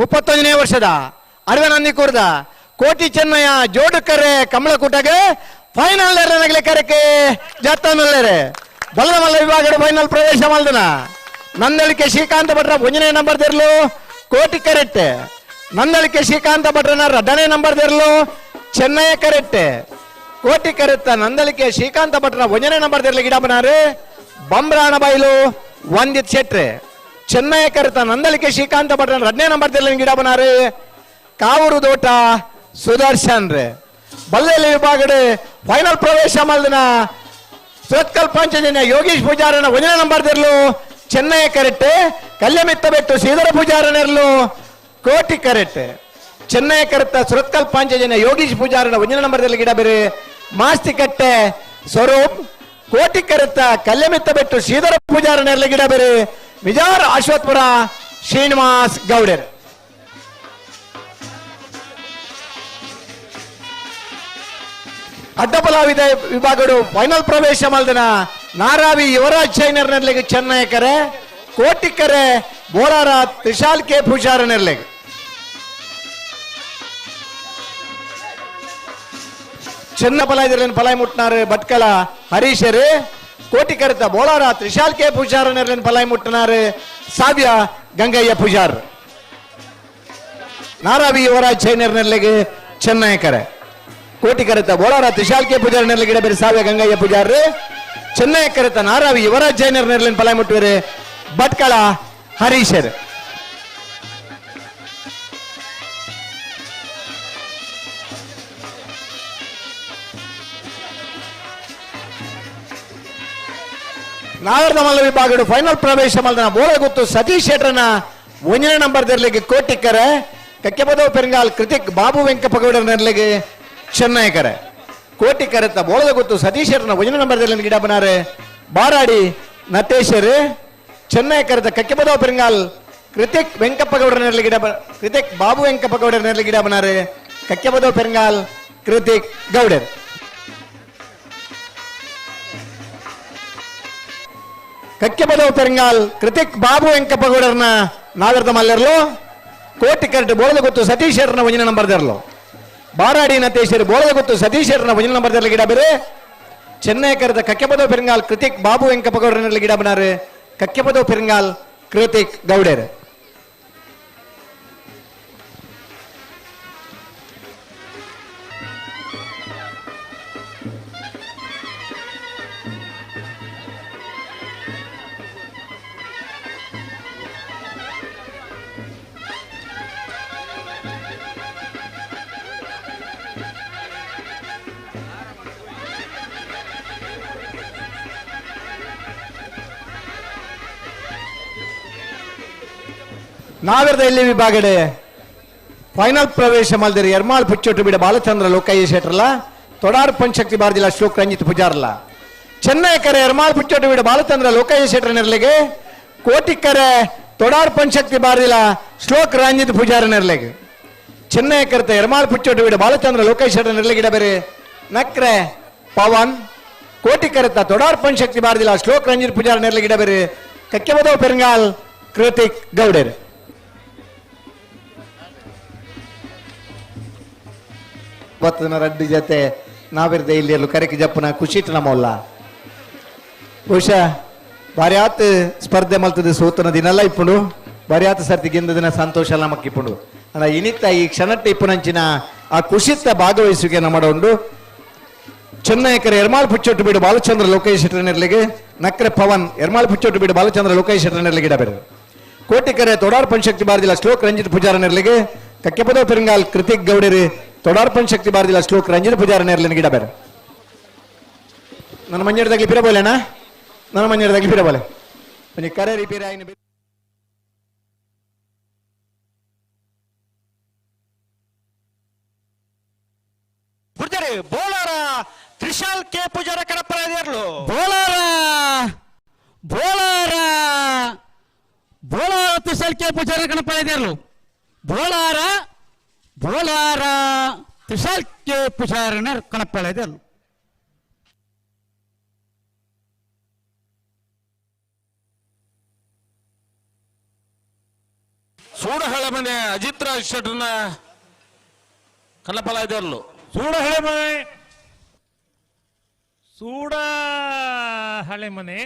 ಮುಪ್ಪತ್ತೊಂದನೇ ವರ್ಷದ ಅರವನಂದಿ ಕೂರ್ದ ಕೋಟಿ ಚೆನ್ನಯ್ಯ ಜೋಡುಕರೆ ಕಮಲಕೂಟಗೆ ಫೈನಲ್ ನಗಲೆ ಕರೆಕೆ ಜತ್ತನಲ್ಲರೆ ಬಲದ ಮಲ್ಲ ವಿಭಾಗದ ಫೈನಲ್ ಪ್ರವೇಶ ಮಲ್ದನ. ನಂದಳಿಕೆ ಶ್ರೀಕಾಂತ ಭಟ್ರ ಭುಂಜನೇ ನಂಬರ್ ದಿರ್ಲು ಕೋಟಿ ಕರೆಕ್ಟ್ ನಂದಳಿಕೆ ಶ್ರೀಕಾಂತ ಭಟ್ರನ ರಡ್ಡನೇ ನಂಬರ್ ದಿರ್ಲು ಚೆನ್ನಯ್ಯ ಕರೆಕ್ಟ್ ಕೋಟಿ ಕರೆತ್ತ ನಂದಳಿಕೆ ಶ್ರೀಕಾಂತ ಭಟ್ರ ಭುಂಜನೇ ನಂಬರ್ ದಿರ್ಲಿ ಗಿಡ ಬನಾರು ಬಂಬ್ರಾಣ ಬೈಲು ಒಂದಿತ್ ಶೆಟ್ರೆ. ಚೆನ್ನೈ ಕರೆತ ನಂದಳಿಕೆ ಶ್ರೀಕಾಂತ ಭಟ್ರ ಎರಡನೇ ನಂಬರ್ ತೆಲ್ಲ ಗಿಡ ಬನಾರಿ ಕಾವೂರು ದೋಟ ಸುದರ್ಶನ್ ರೇ. ಬಲ್ಲೆಲಿ ವಿಭಾಗ ಫೈನಲ್ ಪ್ರವೇಶ ಮಲ್ದಿನ ಸುರತ್ಕಲ್ ಪಂಚಜನ್ಯ ಯೋಗೀಶ್ ಪೂಜಾರನ ಒಂದನೇ ನಂಬರ್ ತೆರಲು ಚೆನ್ನೈ ಕರೆಟ್ ಕಲ್ಯಮಿತ್ತ ಬೆಟ್ಟು ಶ್ರೀಧರ ಪೂಜಾರನೆರಲು ಕೋಟಿ ಕರೆಟ್ ಚೆನ್ನೈ ಕರೆತ ಸುರತ್ಕಲ್ ಪಂಚಜನ ಯೋಗೀಶ್ ಪೂಜಾರನ ಒಂದನೇ ನಂಬರ್ ತೆರಲು ಗಿಡ ಬೇರೆ. ಮಾಸ್ತಿ ಕಟ್ಟೆ ಸ್ವರೂಪ್ ಕೋಟಿ ಕರೆತ ಕಲ್ಯಮಿತ್ತ ಬೆಟ್ಟು ಶ್ರೀಧರ ಪೂಜಾರನೆರಲು ಗಿಡ ಬೇರೆ. ವಿಜಾರ್ ಅಶ್ವತ್ಪುರ ಶ್ರೀನಿವಾಸ್ ಗೌಡರ್. ಅಡ್ಡಬಲಾವಿದ ವಿಭಾಗಡು ಫೈನಲ್ ಪ್ರವೇಶ ಮಲ್ದನ ನಾರಾವಿ ಯುವರಾಜ್ ಚೈನರ್ ನೆರ್ಲೆಗೆ ಕೋಟಿ ಕೋಟಿಕರೆ ಬೋರಾರ ತ್ರಿಶಾಲ್ ಕೆ ಪೂಜಾರ ನೆರ್ಲೆಗೆ ಚೆನ್ನ ಪಲೈ ಪಲಾಯ್ ಮುಟ್ನಾರು ಭಟ್ಕಲ ಹರೀಶರು. ತ್ರಿಶಾಲ್ ಕೆ ಪೂಜಾರ ನೆರ್ಲೆನ್ ಪಲಾಯ್ ಮುಟ್ಟನಾರು ಸಾವ್ಯ ಗಂಗಯ್ಯ ಪೂಜಾರ್. ನಾರಾವಿ ಯುವರಾಜ್ ಚೈನರ್ ನೆರ್ಲೆಗೆ ಚೆನ್ನೈಕರೆ ಕೋಟಿ ಕರೆತ ಬೋಳಾರ ತ್ರಿಶಾಲ್ ಕೆ ಪೂಜಾರ ನೆರ್ಲೆ ಬೇರೆ ಸಾವ್ಯ ಗಂಗಯ್ಯ ಪೂಜಾರ್. ಚೆನ್ನೈ ಕರೆತ ನಾರಾವಿ ಯುವರಾಜ್ ಜೈನರ್ ನೆರ್ಲೆನ್ ಪಲಾಯ್ ಮುಟ್ಟುವರೆ ಭಟ್ಕಳ ಹರೀಶರ್. ನಾಗರದ ಮಲ್ಲ ವಿಭಾಗಡು ಫೈನಲ್ ಪ್ರವೇಶ ಮಲ್ದನ ಬೋಳ ಗೊತ್ತು ಸತೀಶ್ ಶೆಟ್ರನ ಒಂದನೇ ನಂಬರ್ ತೆರಲಿಗೆ ಕೋಟಿಕ್ಕರೆ ಕಕ್ಕೆಪದವ ಪೆರಂಗಾಲ್ ಕೃತಿಕ್ ಬಾಬು ವೆಂಕಪ್ಪಗೌಡರ ನೆರಲಿಗೆ ಚೆನ್ನೈಕರೆ ಕೋಟಿಕರೆತ್ತ ಬೋಳದ ಗೊತ್ತು ಸತೀಶ್ ಶೆಟ್ರನ ಒಂದನೇ ನಂಬರ್ ತೆರಲಿನ ಗಿಡ ಬನಾರೆ ಬಾರಾಡಿ ನಟೇಶರು ಚೆನ್ನೈ ಕರೆತ ಕಕ್ಕೆಪದವ ಪೆರಂಗಾಲ್ ಕೃತಿಕ್ ವೆಂಕಪ್ಪಗೌಡರ ನೆರಲಿ ಗಿಡ ಬ- ಕೃತಿಕ್ ಬಾಬು ವೆಂಕಪ್ಪಗೌಡರ ನೆರಲಿ ಗಿಡ ಬನಾರೆ ಕಕ್ಕೆಪದವ ಪೆರಂಗಾಲ್ ಕೃತಿಕ್ ಗೌಡರ್ ಕಕ್ಕೆಪದವ ಪೆರಂಗಾಲ್ ಕೃತಿಕ್ ಬಾಬು ವೆಂಕಪ್ಪಗೌಡರನ ನಾಗರದ ಮಲ್ಲರ್ಲು ಕೋಟಿ ಕರೆಕ್ಟ್ ಬೋಳದ ಗೊತ್ತು ಸತೀಶರನ ಒಂಜಿನ ನಂಬರ್ ದರ್ಲು ಬಾರಾಡಿ ನತೇಶರು ಬೋಳದ ಗೊತ್ತು ಸತೀಶರನ ಒಂಜಿನ ನಂಬರ್ ದರ್ಲಿ ಗಿಡ ಬೇರೆ ಚೆನ್ನೈ ಕರೆದ ಕಕ್ಕೆಪದವ ಪೆರಂಗಾಲ್ ಕೃತಿಕ್ ಬಾಬು ವೆಂಕಪ್ಪಗೌಡರನಲ್ಲಿ ಗಿಡ ಬನಾರು ಕಕ್ಕೆಪದವ ಪೆರಂಗಾಲ್ ಕೃತಿಕ್ ಗೌಡರ್ ನಾಗರದ ಎಲ್ಲಿ ವಿಭಾಗಡೆ? ಫೈನಲ್ ಪ್ರವೇಶ ಮಲ್ದಿರಿ. ಎರ್ಮಾಳ್ ಪುಚ್ಚೊಟ್ಟು ಬಿಡ ಬಾಲಚಂದ್ರ ಲೋಕಯ್ಯ ಶೆಟ್ರಲ್ಲ? ತೊಡಾರ್ ಪಂಚಕ್ತಿ ಬಾರ್ದಿಲ್ಲ ಅಶೋಕ್ ರಂಜಿತ್ ಪೂಜಾರ್ಲ. ಚೆನ್ನೈ ಕರೆ ಎರ್ಮಾಳ್ ಪುಚ್ಚೊಟ್ಟು ಬಿಡ ಬಾಲಚಂದ್ರ ಲೋಕಯ್ಯ ಶೆಟ್ರ ನೆರಲಿಗೆ. ಕೋಟಿಕರೆ ತೊಡಾರ್ ಪಂಚಕ್ತಿ ಬಾರ್ದಿಲ್ಲ ಶ್ಲೋಕ್ ರಂಜಿತ್ ಪೂಜಾರ ನೆರಲಿಗೆ. ಚೆನ್ನೈ ಕರೆತ ಎರ್ಮಾಳ್ ಪುಚ್ಚೊಟ್ಟು ಬಿಡ ಬಾಲಚಂದ್ರ ಲೋಕಯ್ಯ ಶೆಟ್ರ ಇಡ ಬೇರೆ ನಕ್ರೆ, ಪವನ್. ಕೋಟಿ ಕರೆತ ತೊಡಾರ್ ಪಂಚಕ್ತಿ ಬಾರ್ದಿಲ್ಲ ಶ್ಲೋಕ್ ರಂಜಿತ್ ಪೂಜಾರ ಗಿಡ ಬೇರೆ ಕಕ್ಕೆಬದವ್ ಪೆರಂಗಾಲ್ ಕೃತಿಕ್ ಗೌಡರ್. ಇವತ್ತಿನ ರಡ್ಡಿ ಜೊತೆ ನಾವಿರದೆ ಇಲ್ಲಿ ಎಲ್ಲೂ ಕರೆಕ್ ಜಪ್ಪನ ಖುಷಿ ನಮ್ಮಲ್ಲ ಬಹುಶಃ ಬಾರಿ ಆತ್ ಸ್ಪರ್ಧೆ ಮಲ್ತದ ಸೋತನ ದಿನಲ್ಲ ಇಪ್ಪುಂಡು. ಬಾರಿ ಆತ್ ಸರ್ತಿ ಗೆಂದ ದಿನ ಸಂತೋಷ ಎಲ್ಲ ಮಕ್ಕಿಪ್ಪುಂಡು ಅಲ್ಲ ಇನಿತ್ತ ಈ ಕ್ಷಣಟ್ಟ ಇಪ್ಪುನಂಚಿನ ಆ ಖುಷಿತ್ತ ಭಾಗವಹಿಸುವಿಕೆ ನಮ್ಮ ಉಂಡು. ಚೆನ್ನೈಕರ ಎರ್ಮಾಳ್ ಪುಚ್ಚೊಟ್ಟು ಬಿಡು ಬಾಲಚಂದ್ರ ಲೋಕೇಶ್ ಶೆಟ್ಟರನಿರ್ಲಿಗೆ ನಕ್ರೆ ಪವನ್ ಎರ್ಮಾಳ್ ಪುಚ್ಚೊಟ್ಟು ಬಿಡು ಬಾಲಚಂದ್ರ ಲೋಕೇಶ್ ಶೆಟ್ಟರನಿರ್ಲಿಗೆ ಕೋಟಿ ಕೋಟಿಕರೆ ತೊಡಾರ್ ಪಂಚಕ್ತಿ ಬಾರ್ದಿಲ್ಲ ಶ್ಲೋಕ್ ರಂಜಿತ್ ಪೂಜಾರನರ್ಲಿಗೆ ಕಕ್ಕೆಪದ ಪೆರಂಗಾಲ್ ಕೃತಿಕ್ ಗೌಡರಿ ತೊಡಾರ್ ಪಂಚಕ್ತಿ ಬಾರ್ದಿಲ್ಲ ಶ್ಲೋಕ್ ರಂಜಿತ್ ಪೂಜಾರನಿರ್ಲಿಗೆ ಬೇರೆ. ನನ್ನ ಮಂಜಡದಾಗ್ಲಿ ಪಿರಬೋಲೆನಾ ನನ್ನ ಮಂಜಡದಾಗ್ಲಿ ಪಿರಬೋಲೆ ಕರೆ ರಿಪೇರಿ ಆಗಿನ ಬಿ- ಗುರ್ಜರಿ ಬೋಳಾರ ತ್ರಿಶಾಲ್ ಕೆ ಪೂಜಾರ ಕಡಪರಾದಿಯರ್ಲು ಬೋಳಾರ! ಬೋಳಾರ! ಬೋಳಾರ ತ್ರಿಶಲ್ಕೆ ಪೂಜಾರ ಕಣಪಳೆದಿರಲು ಬೋಳಾರ ಬೋಳಾರ ತ್ರಿಶಲ್ಕೆ ಪೂಜಾರನ ಸೂಡ ಹಳೆ ಮನೆ ಅಜಿತ್ ರಾಜ್ ಶೆಟ್ರನ್ನ ಕನ್ನಪಲ ಇದೆಯಲ್ಲೂ ಸೂಡ ಹಳೆ ಮನೆ ಸೂಡ ಹಳೆ ಮನೆ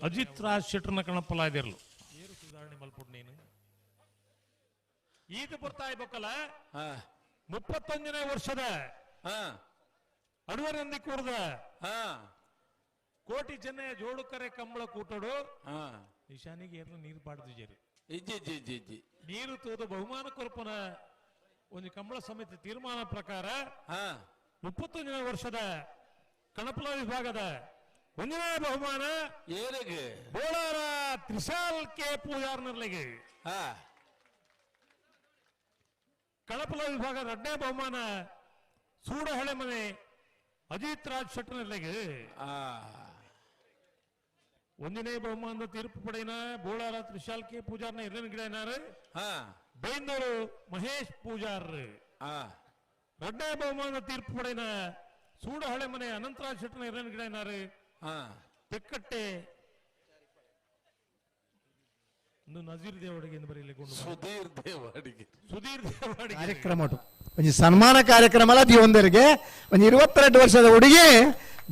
ಅಜಿತ್ ರಾಜ್ ಶೆಟ್ರನ ಕಣಪಲ ಇದಿರ್ಲು ಏರು ಸುಧಾರಣೆ ಮಲ್ಪುಡ್ ನೀನು? ಈಗ ಬರ್ತಾ ಇರ್ಬೇಕಲ್ಲ ಮುಪ್ಪತ್ತೊಂದನೇ ವರ್ಷದ ಹಾ. ಅಡುವರಂದಿ ಕೂಡದ. ಹಾ. ಕೋಟಿ ಜೋಳು ಕರೆ ಕಂಬಳ ಕೂಟಡು. ಹಾ. ನಿಶಾನಿಗೆ ಏರ್ಲು ನೀರು ಪಾಡ್ದು ಜೇರಿ. ಇಜ್ಜಿ ಇಜ್ಜಿ ಇಜ್ಜಿ ಇಜ್ಜಿ. ನೀರು ತೋದ ಬಹುಮಾನ ಕೊರಪನ ಒಂದು ಕಂಬಳ ಸಮಿತಿ ತೀರ್ಮಾನ ಪ್ರಕಾರ ಹಾ. ಮುಪ್ಪತ್ತೊಂದನೇ ವರ್ಷದ ಕಣಪಲ ವಿಭಾಗದ ಒಂದನೇ ಬಹುಮಾನ ಏನಿಗೆ ಬೋಳಾರ ತ್ರಿಶಾಲ್ ಕೆ ಪೂಜಾರ್ನರ್ಲಿಗೆ ಹಾ. ಕಳಪಲ ವಿಭಾಗ ಎರಡನೇ ಬಹುಮಾನ ಸೂಡ ಮನೆ ಅಜಿತ್ ರಾಜ್ ಶೆಟ್ಟರ್ನರ್ಲಿಗೆ ಆ ಒಂದನೇ ಬಹುಮಾನದ ತೀರ್ಪು ಪಡೆಯಿನ ಬೋಳಾರ ತ್ರಿಶಾಲ್ ಕೆ ಪೂಜಾರ್ನ ಎರಡನೇ ಗಿಡ ಏನಾರು ಹಾ ಬೈಂದೂರು ಮಹೇಶ್ ಪೂಜಾರ್ ಆ ಎರಡನೇ ಬಹುಮಾನದ ತೀರ್ಪು ಪಡೆಯಿನ ಸೂಡ ಮನೆ ಅನಂತರಾಜ್ ಶೆಟ್ಟರ್ನ ಎರಡನೇ ಗಿಡ ಏನಾರು ಹಾ ತೆಕ್ಕಟ್ಟೆ ಒಂದು ನಜೀರ್ ದೇವಡಿಗೆ ಎಂದು ಸುಧೀರ್ ದೇವಾಡಿಗೆ ಸುಧೀರ್ ದೇವಡಿಗೆ ಕಾರ್ಯಕ್ರಮ. ಒಂದು ಸನ್ಮಾನ ಕಾರ್ಯಕ್ರಮ ಅಲ್ಲ ದಿವಂದರಿಗೆ ಒಂದು ಇರುವತ್ತೆರಡು ವರ್ಷದ ಹುಡುಗಿ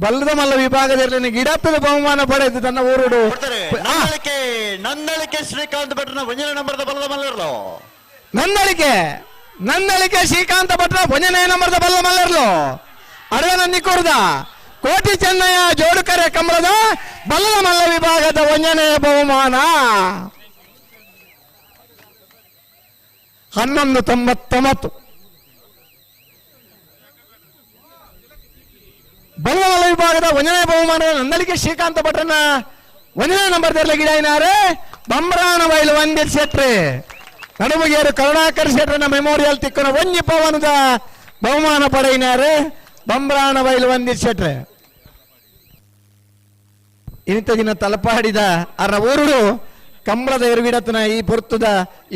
ಬಲ್ಲದ ಮಲ್ಲ ವಿಭಾಗದಲ್ಲಿ ಗಿಡಪ್ಪದ ಬಹುಮಾನ ಪಡೆದು ತನ್ನ ಊರುಡು. ನನ್ನಳಿಕೆ ಶ್ರೀಕಾಂತ್ ಭಟ್ರ ಒಂಜನೇ ನಂಬರ್ದ ಬಲ್ಲದ ಮಲ್ಲರ್ಲು ನಂದಳಿಕೆ ನಂದಳಿಕೆ ಶ್ರೀಕಾಂತ ಭಟ್ರ ಒಂದನೇ ನಂಬರ್ದ ಬಲ್ಲದ ಮಲ್ಲರ್ಲು ಅಡಗನ ನಂದಿ ಕೊಡ್ದ ಕೋಟಿ ಚೆನ್ನಯ್ಯ ಜೋಡುಕರೆ ಕಮಲದ ಬಲ್ಲದ ಮಲ್ಲ ವಿಭಾಗದ ಒಂದನೇ ಬಹುಮಾನ. ಹನ್ನೊಂದು ತೊಂಬತ್ತೊಂಬತ್ತು. ಬಂಗಾಳ ವಿಭಾಗದ ಒಂದನೇ ಬಹುಮಾನ ನಂದಲಿಕೆ ಶ್ರೀಕಾಂತ ಭಟ್ರನ ಒಂದನೇ ನಂಬರ್ ತೆರಲೆ ಗಿಡ ಏನಾರೆ ಬಂಬ್ರಾಣ ಬೈಲು ಒಂದಿಲ್ ಶೆಟ್ರಿ ನಡುಮಗೇರು ಕರುಣಾಕರ್ ಶೆಟ್ರನ ಮೆಮೋರಿಯಲ್ ತಿಕ್ಕನ ಒಂಜಿ ಪವನದ ಬಹುಮಾನ ಪಡೆಯಿನಾರೆ ಬಂಬ್ರಾಣ ಬೈಲು ಒಂದಿಲ್ ಶೆಟ್ರಿ ಇಂಥ ದಿನ ತಲಪಾಡಿದ ಅರ ಊರುಡು ಕಂಬಳದ ಎರವಿಡತನ ಈ ಪೊರ್ತುದ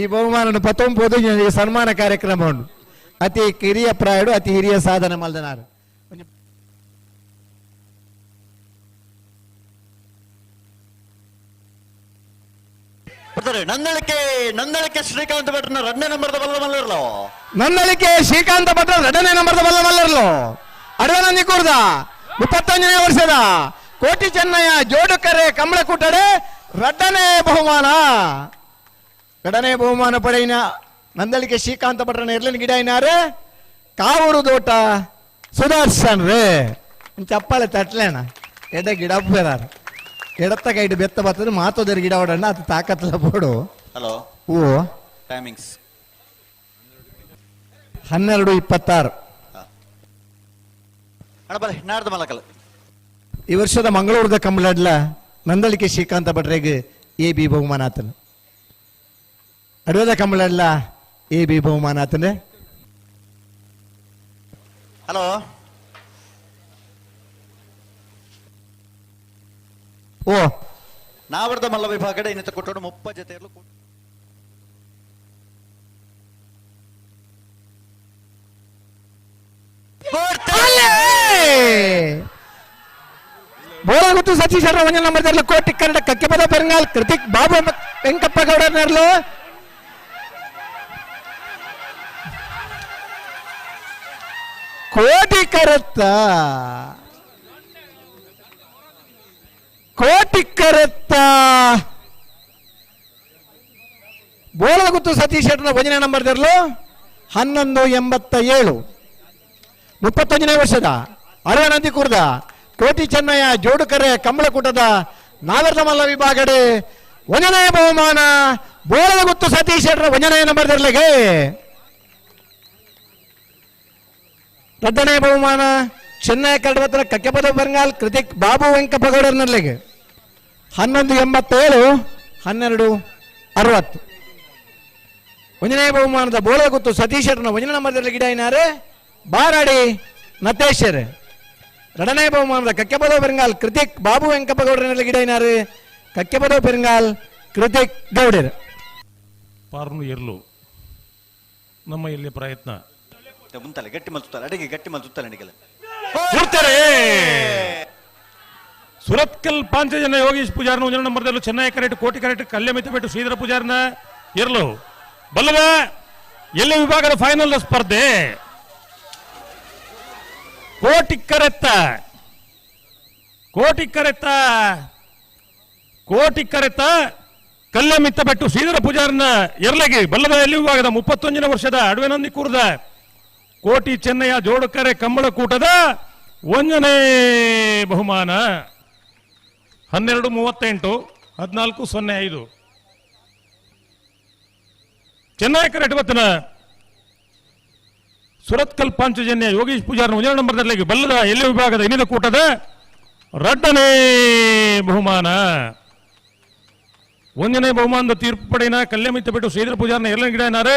ಈ ಬಹುಮಾನ ಜನರಿಗೆ ಸನ್ಮಾನ ಕಾರ್ಯಕ್ರಮ ಉಂಟು. ಅತಿ ಕಿರಿಯ ಪ್ರಾಯಡು ಅತಿ ಹಿರಿಯ ಸಾಧನ ಮಲ್ದನಾರು. ನಂದಳಿಕೆ ನಂದಳಿಕೆ ಶ್ರೀಕಾಂತ್ ಭಟ್ರನ ಎರಡನೇ ನಂಬರ್ದ ಬಲ್ಲದ ನಂದಳಿಕೆ ಶ್ರೀಕಾಂತ ಭಟ್ರ ಎರಡನೇ ನಂಬರ್ದ ಬಲ್ಲ ಮಲ್ಲರ್ಲು? ಅಡವೆ ನಂದಿ ಕೂರ್ದ ಇಪ್ಪತ್ತೊಂದನೇ ವರ್ಷದ ಕೋಟಿ ಚೆನ್ನಯ್ಯ ಜೋಡುಕರೆ ಕಂಬಳ ಕುಟ್ಟಡೆ ಎರಡನೇ ಬಹುಮಾನ. ಎರಡನೇ ಬಹುಮಾನ ಪಡೆಯಿನ ನಂದಳಿಕೆ ಶ್ರೀಕಾಂತ ಭಟ್ರನ ಇರ್ಲಿನ ಗಿಡ ಏನಾರೆ ಕಾವೂರು ದೋಟ ಸುದರ್ಶನ್ ರೇ. ಚಪ್ಪಾಳೆ ತಟ್ಲೇಣ ಎಡ ಗಿಡ ಬೇರಾರು ಎಡತ್ತ ಕೈಟ್ ಬೆತ್ತ ಬರ್ತದೆ ಮಾತೋದರ ಗಿಡ ಹೊಡಣ್ಣ ಅದು ತಾಕತ್ಲ ಬೋಡು ಹಲೋ. ಓ ಟೈಮಿಂಗ್ಸ್ ಹನ್ನೆರಡು ಇಪ್ಪತ್ತಾರು. ಈ ವರ್ಷದ ಮಂಗಳೂರದ ಕಂಬಳಡ್ಲ. ನಂದಳಿಕೆ ಶ್ರೀಕಾಂತ ಭಟ್ರೆಗೆ ಎ ಬಿ ಬಹುಮಾನ ಆತನು ಅಡವದ ಕಂಬಳಡ್ಲ ಎ ಬಿ ಬಹುಮಾನ ಆತನೆ ಹಲೋ. ಓ. ನಾವರ್ದ ಮಲ್ಲ ವಿಭಾಗದ ಇನ್ನಿತ ಕೊಟ್ಟೋಡು ಮುಪ್ಪ ಜೊತೆಯಲ್ಲೂ ಬೋಳಗುತ್ತು ಸತೀಶ್ ಅವರ ಒಂಜ ನಂಬರ್ ಕೋಟಿ ಕನ್ನಡ ಕಕ್ಕೆ ಪದ ಪೆರಂಗಾಲ್ ಕೃತಿಕ್ ಬಾಬು ವೆಂಕಪ್ಪ ಗೌಡ ನೆರಲು ಕೋಟಿ ಕರತ್ತ. ಕೋಟಿ ಕರತ್ತ. ಬೋಳಗುತ್ತು ಸತೀಶ್ ಶೆಟ್ಟರ ಒಂಜನೇ ನಂಬರ್ ತೆರಲು ಹನ್ನೊಂದು ಎಂಬತ್ತ ಏಳು. ಮುಪ್ಪತ್ತೊಂದನೇ ವರ್ಷದ ಅರವನಂದಿ ಕುರ್ದ. ಕೋಟಿ ಚೆನ್ನಯ್ಯ ಜೋಡುಕರೆ ಕಂಬಳಕೂಟದ ನಾಗರದ ಮಲ್ಲ ವಿಭಾಗಡೆ ವಂಜನೆಯ ಬಹುಮಾನ, ಬೋಳದ ಗುತ್ತು ಸತೀಶ್ ಶೆಟ್ರ ವಂಜನೆಯ ನಂಬರ್ ರದ್ದನೆಯ ಬಹುಮಾನ ಚೆನ್ನೈ ಕಡವತ್ರ ಕಕ್ಕೆಪದ ಬಂಗಾಲ್, ಕೃತಿಕ್ ಬಾಬು ವೆಂಕಪ್ಪಗೌಡರ್ನಲ್ಲಿಗೆ ಹನ್ನೊಂದು ಎಂಬತ್ತೇಳು, ಹನ್ನೆರಡು ಅರವತ್ತು. ವಂಜನೆಯ ಬಹುಮಾನದ ಬೋಳದ ಗುತ್ತು ಸತೀಶ್ ಶೆಟ್ರನ ವಂಜನೆ ನಂಬರ್ ಗಿಡ ಏನಾರೆ ಬಾರಾಡಿ ನತೇಶರ್ ಎರಡನೇ ಬಹುಮಾನದ ಕಕ್ಕೆಪದ ಬೆರಂಗಾಲ್ ಕೃತಿಕ್ ಬಾಬು ವೆಂಕಪ್ಪಗೌಡರಲ್ಲಿ ಗಿಡ ಏನಾರು ಕಕ್ಕೆಪದ ಬೆರಂಗಾಲ್ ಕೃತಿಕ್ ಗೌಡರ್ ಪಾರ್ನು ಇರ್ಲು ನಮ್ಮ ಇಲ್ಲಿ ಪ್ರಯತ್ನ ಮುಂತಲೆ ಗಟ್ಟಿ ಮಲ್ಸುತ್ತಾರೆ ಅಡಿಗೆ ಗಟ್ಟಿ ಮಲ್ಸುತ್ತಾರೆ ಅಡಿಗೆಲ್ಲ ಕೊಡ್ತಾರೆ ಸುರತ್ಕಲ್ ಪಾಂಚಜನ ಯೋಗೀಶ್ ಪೂಜಾರನ ಒಂದನೇ ನಂಬರ್ದಲ್ಲೂ ಚೆನ್ನೈ ಕರೆಕ್ಟ್ ಕೋಟಿ ಕರೆಕ್ಟ್ ಕಲ್ಯಮಿತ ಬಿಟ್ಟು ಶ್ರೀಧರ ಪೂಜಾರನ ಇರಲು ಬಲ್ಲದ ಎಲ್ಲಿ ವಿಭಾಗದ ಫೈನಲ್ ಸ್ಪರ್ಧೆ ಕೋಟಿ ಕರೆತ್ತ ಕೋಟಿ ಕರೆತ್ತ ಕೋಟಿ ಕರೆತ ಕಲ್ಯಮಿತ್ತ ಬೆಟ್ಟು ಶ್ರೀಧರ ಪೂಜಾರನ ಎರಲಗಿ ಬಲ್ಲದ ಎಲ್ಲಿ ವಿಭಾಗದ ಮುಪ್ಪತ್ತೊಂದನೇ ವರ್ಷದ ಅಡವೆನಂದಿ ಕೂರ್ದ ಕೋಟಿ ಚೆನ್ನಯ್ಯ ಜೋಡಕರೆ ಕಂಬಳಕೂಟದ ಒಂದನೇ ಬಹುಮಾನ. ಹನ್ನೆರಡು ಮೂವತ್ತೆಂಟು, ಹದಿನಾಲ್ಕು ಸೊನ್ನೆ ಐದು. ಚೆನ್ನೈ ಕರೆಕ್ಟ್ ಇವತ್ತಿನ ಸುರತ್ಕಲ್ ಪಾಂಚಜನ್ಯ ಯೋಗೀಶ್ ಪೂಜಾರ ಒಂದನೇ ನಂಬರ್ದಲ್ಲಿ ಬಲ್ಲದ ಎಲ್ಲಿ ವಿಭಾಗದ ಇನ್ನಿದ ಕೂಟದ ರಡ್ಡನೇ ಬಹುಮಾನ. ಒಂದನೇ ಬಹುಮಾನದ ತೀರ್ಪು ಪಡೆಯನ ಕಲ್ಯಾಮಿತ ಬಿಟ್ಟು ಶ್ರೀಧರ ಪೂಜಾರನ ಗಿಡ ಏನಾರೆ?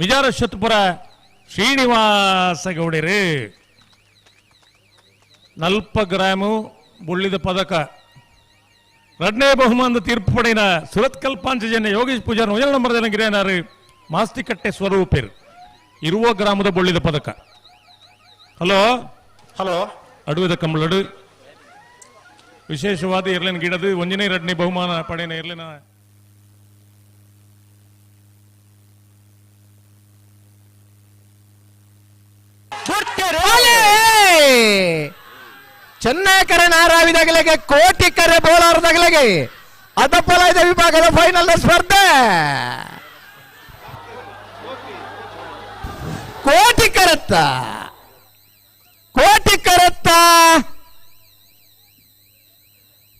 ಮಿಜಾರ ಶತ್ಪುರ ಶ್ರೀನಿವಾಸ ಗೌಡರು ನಲ್ಪ ಗ್ರಾಮು ಬುಳ್ಳಿದ ಪದಕ. ಎರಡನೇ ಬಹುಮಾನದ ತೀರ್ಪು ಪಡೆಯನ ಸುರತ್ಕಲ್ ಪಾಂಚಜನ್ಯ ಯೋಗೀಶ್ ಒಂದನೇ ನಂಬರ್ದಲ್ಲಿ ಗಿಡ ಏನಾರೆ? ಮಾಸ್ತಿಕಟ್ಟೆ ಸ್ವರೂಪಿರ್. ಇರುವ ಗ್ರಾಮದ ಬೊಳ್ಳಿದ ಪದಕ. ಹಲೋ ಹಲೋ ಅಡುವೆದ ಕಂಬಳಡು ವಿಶೇಷವಾದ ಇರ್ಲಿನ ಗಿಡದ ಒಂದನೇ ಎರಡನೇ ಬಹುಮಾನ ಪಡೆಯನ ಇರ್ಲಿನ ಚೆನ್ನೈಕರ ಚೆನ್ನೈ ಕರೆ ನಾರಾವಿದಾಗಲೆಗೆ ಕೋಟಿ ಕರೆ ಬೋಲಾರದಾಗಲೆಗೆ ಅದಪ್ಪಲಾಯ್ದ ವಿಭಾಗದ ಫೈನಲ್ ಸ್ಪರ್ಧೆ. ಕೋಟಿ ಕರತ್ತ. ಕೋಟಿ ಕರತ್ತ.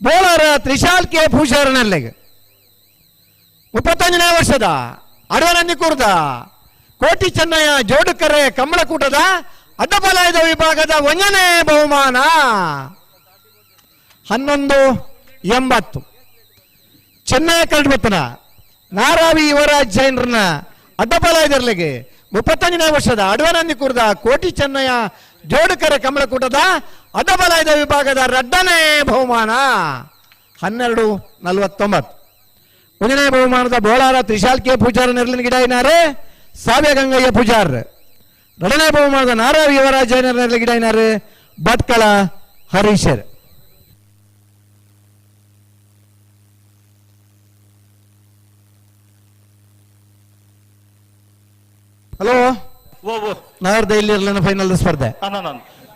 ಬೋಳರ ತ್ರಿಶಾಲ್ ಕೆ ಭೂಷಾರನಲ್ಲಿಗೆ. ಮುಪ್ಪತ್ತೊಂದನೇ ವರ್ಷದ ಅಡವನಂದಿ ಕೂರ್ದ. ಕೋಟಿ ಚೆನ್ನಯ್ಯ ಜೋಡುಕರೆ ಕಮಲಕೂಟದ ಅಡ್ಡಬಲಾಯದ ವಿಭಾಗದ ಒಂದನೇ ಬಹುಮಾನ. ಹನ್ನೊಂದು ಎಂಬತ್ತು. ಚೆನ್ನಯ್ಯ ಕಲ್ಬತ್ತನ ನಾರಾವಿ ಯುವರಾಜ್ ಜೈನ್ರನ್ನ ಅಡ್ಡಬಲಾಯದರ್ಲಿಗೆ ಮುಪ್ಪತ್ತೊಂದನೇ ವರ್ಷದ ಅಡವನಂದಿ ಕುರಿದ ಕೋಟಿ ಚೆನ್ನಯ್ಯ ಜೋಡುಕರೆ ಕಮಲಕೂಟದ ಅಡ್ಡಬಲಾಯದ ವಿಭಾಗದ ರಡ್ಡನೇ ಬಹುಮಾನ. ಹನ್ನೆರಡು ನಲವತ್ತೊಂಬತ್ತು. ಒಂದನೇ ಬಹುಮಾನದ ಬೋಳಾರ ತ್ರಿಶಾಲ್ ಕೆ ಪೂಜಾರ ನೆರಳಿನ ಗಿಡ ಏನಾರೆ? ಸಾವ್ಯ ಗಂಗಯ್ಯ ಪೂಜಾರ್ ಎರಡನೇ ಬಹುಮಾನದ ನಾರಾಯಣ ಯುವರಾಜ ನೆರಳಿನ ಗಿಡ ಏನಾರು? ಭಟ್ಕಳ ಹರೀಶರ್. ಹಲೋ ಓ ಓ ನಗರದ ಇಲ್ಲಿ ಇರಲಿಲ್ಲ ಫೈನಲ್ ಸ್ಪರ್ಧೆ?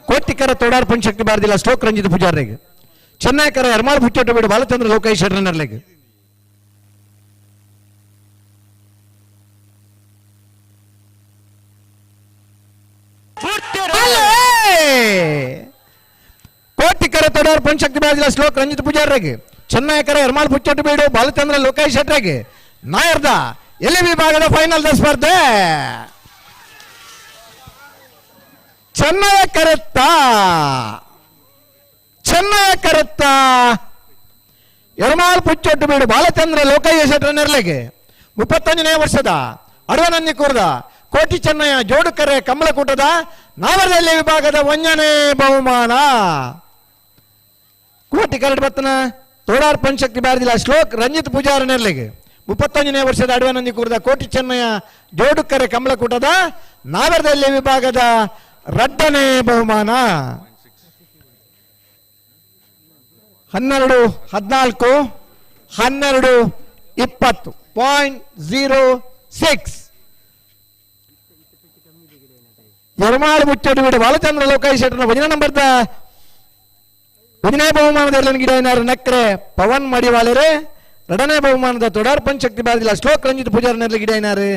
ಕೋಟಿಕರ ತೋಡಾರ್ ಪಂಚಕ್ತಿ ಬಾರದಿಲ್ಲ ಸ್ಟೋಕ್ ರಂಜಿತ್ ಪೂಜಾರಿಗೆ ಚೆನ್ನೈಕರ ಎರ್ಮಾಳ್ ಬಿಟ್ಟು ಬಿಡು ಬಾಲಚಂದ್ರ ಲೋಕೇಶ್ ಶರಣರ್ಲೆಗೆ ಕೋಟಿಕರ ತೋಡಾರ್ ಪಂಚಕ್ತಿ ಬಾರದಿಲ್ಲ ಸ್ಟೋಕ್ ರಂಜಿತ್ ಪೂಜಾರಿಗೆ ಚೆನ್ನೈಕರ ಎರ್ಮಾಳ್ ಬಿಟ್ಟು ಬಿಡು ಬಾಲಚಂದ್ರ ಲೋಕೇಶ್ ಶೆಟ್ರಿಗೆ ನಾಯರ್ದ ಎಲ್ಲಿ ವಿಭಾಗದ ಫೈನಲ್ ಸ್ಪರ್ಧೆ? ಚೆನ್ನಯ ಕರೆತ್ತ. ಚೆನ್ನಯ ಕರೆತ್ತ. ಎರಮಾಲ್ ಪುಚ್ಚೊಟ್ಟು ಬೀಡು ಬಾಲಚಂದ್ರ ಲೋಕಯ್ಯ ಶೆಟ್ರ ನೆರಳಿಗೆ ಮುಪ್ಪತ್ತೊಂದನೇ ವರ್ಷದ ಅಡವನಂದಿ ಕೂರ್ದ. ಕೋಟಿ ಚೆನ್ನಯ್ಯ ಜೋಡುಕರೆ ಕಮಲಕೂಟದ ನಾವರದಲ್ಲಿ ವಿಭಾಗದ ಒಂದನೇ ಬಹುಮಾನ. ಕೋಟಿ ಕರಡು ಬತ್ತನ ತೋಡಾರ್ ಪಂಚಕ್ತಿ ಬಾರದಿಲ್ಲ ಶ್ಲೋಕ್ ರಂಜಿತ್ ಪೂಜಾರ ನೆರಳಿಗೆ ಮುಪ್ಪತ್ತೊಂದನೇ ವರ್ಷದ ಅಡವನಂದಿ ಕೂರ್ದ ಕೋಟಿ ಚೆನ್ನಯ್ಯ ಜೋಡುಕರೆ ಕಮಲಕೂಟದ ನಾವರದಲ್ಲಿ ವಿಭಾಗದ ರಡ್ಡನೇ ಬಹುಮಾನ. ಹನ್ನೆರಡು ಹದಿನಾಲ್ಕು, ಹನ್ನೆರಡು ಇಪ್ಪತ್ತು. Point zero six. ಎರ್ಮಾಳು ಮುಚ್ಚೋಡು ಬಿಡು. ಬಾಲಚಂದ್ರ ಲೋಕಾಯಿ ಶೆಟ್ಟರ್ನ ಭಜನಾ ನಂಬರ್ದ ಒಂದನೇ ಬಹುಮಾನದ ಎಲ್ಲ ಗಿಡ ಏನಾರು ನಕ್ರೆ ಪವನ್ ಮಡಿವಾಳರೆ. ಎರಡನೇ ಬಹುಮಾನದ ತೊಡಾರ್ ಪಂಚಕ್ತಿ ಬಾದಿಲ್ಲ ಶ್ಲೋಕ್ ರಂಜಿತ್ ಪೂಜಾರನಲ್ಲಿ ಗಿಡ ಏನಾರು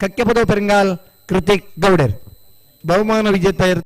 ಕಕ್ಕೆ ಪದವ ಪೆರಂಗಾಲ್ ಕೃತಿಕ್ ಗೌಡರ್. ಬಹುಮಾನ ವಿಜೇತ